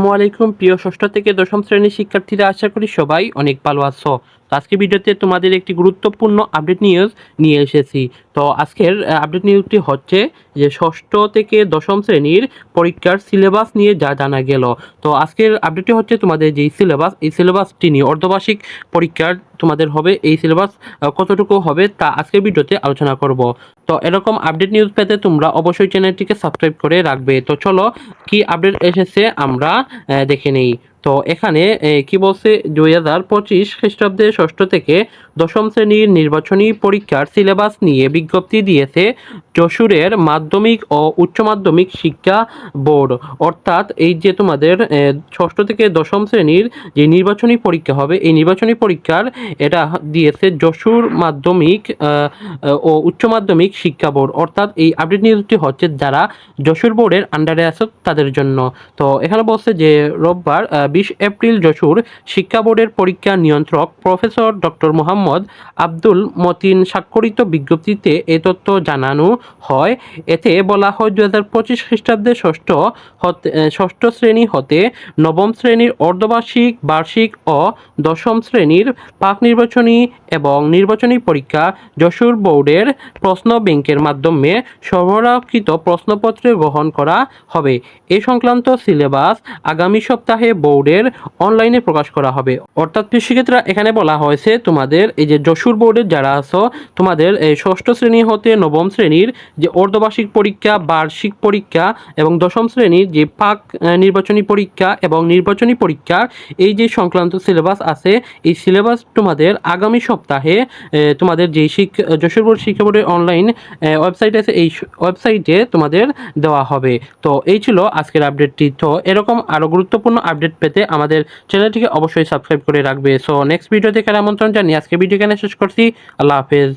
আসসালামু আলাইকুম। প্রিয় ষষ্ঠ থেকে দশম শ্রেণির শিক্ষার্থীরা আশা করি সবাই অনেক ভালো আছো। আজকে ভিডিওতে তোমাদের একটি গুরুত্বপূর্ণ আপডেট নিউজ নিয়ে এসেছি। তো আজকের আপডেট নিউজটি হচ্ছে যে ষষ্ঠ থেকে দশম শ্রেণির পরীক্ষার সিলেবাস নিয়ে যা জানা গেল। তো আজকের আপডেটটি হচ্ছে তোমাদের যেই সিলেবাস এই সিলেবাসটি নিয়ে অর্ধবার্ষিক পরীক্ষার তোমাদের হবে, এই সিলেবাস কতটুকু হবে তা আজকের ভিডিওতে আলোচনা করব। তো এরকম আপডেট নিউজ পেতে তোমরা অবশ্যই চ্যানেলটিকে সাবস্ক্রাইব করে রাখবে। তো চলো কি আপডেট এসেছে আমরা দেখে নেই। তো এখানে কি বলছে? দুই হাজার পঁচিশ খ্রিস্টাব্দে ষষ্ঠ থেকে দশম শ্রেণির নির্বাচনী পরীক্ষার সিলেবাস নিয়ে বিজ্ঞপ্তি দিয়েছে যশোরের মাধ্যমিক ও উচ্চ মাধ্যমিক শিক্ষা বোর্ড। অর্থাৎ এই যে তোমাদের ষষ্ঠ থেকে দশম শ্রেণির যে নির্বাচনী পরীক্ষা হবে, এই নির্বাচনী পরীক্ষার এটা দিয়েছে যশোর মাধ্যমিক ও উচ্চ মাধ্যমিক শিক্ষা বোর্ড। অর্থাৎ এই আপডেট নিউজটি হচ্ছে যারা যশোর বোর্ডের আন্ডারে আছে তাদের জন্য। তো এখানে বলছে যে রোববার বিশ এপ্রিল যশোর শিক্ষা বোর্ডের পরীক্ষা নিয়ন্ত্রক প্রফেসর ডক্টর মোহাম্মদ আব্দুল মতিন স্বাক্ষরিত বিজ্ঞপ্তিতে এ তথ্য জানানো হয়। এতে বলা হয় দু হাজার পঁচিশ খ্রিস্টাব্দে ষষ্ঠ হতে, ষষ্ঠ শ্রেণি হতে নবম শ্রেণির অর্ধবার্ষিক, বার্ষিক ও দশম শ্রেণির পাক নির্বাচনী এবং নির্বাচনী পরীক্ষা যশোর বোর্ডের প্রশ্ন ব্যাংকের মাধ্যমে সরবরাহকৃত প্রশ্নপত্রে গ্রহণ করা হবে। এ সংক্রান্ত সিলেবাস আগামী সপ্তাহে বোর্ডের অনলাইনে প্রকাশ করা হবে। অর্থাৎ কৃষিক্ষেত্রে এখানে বলা হয়েছে, তোমাদের এই যে যশোর বোর্ডের যারা আছো, তোমাদের এই ষষ্ঠ শ্রেণি হতে নবম শ্রেণির যে অর্ধবার্ষিক পরীক্ষা, বার্ষিক পরীক্ষা এবং দশম শ্রেণির যে পাক নির্বাচনী পরীক্ষা এবং নির্বাচনী পরীক্ষা, এই যে সংক্রান্ত সিলেবাস আছে, এই সিলেবাস তোমাদের আগামী সপ্তাহে তোমাদের যে শিক যশোর বোর্ড শিক্ষা বোর্ডের অনলাইন ওয়েবসাইট আছে, এই ওয়েবসাইটে তোমাদের দেওয়া হবে। তো এই ছিল আজকের আপডেটটি। তো এরকম আরও গুরুত্বপূর্ণ আপডেট পেতে আমাদের চ্যানেলটিকে অবশ্যই সাবস্ক্রাইব করে রাখবে। সো নেক্সট ভিডিও দেখার আমন্ত্রণ জানিয়ে আজকে ভিডিও এখানে শেষ করছি। আল্লাহ হাফেজ।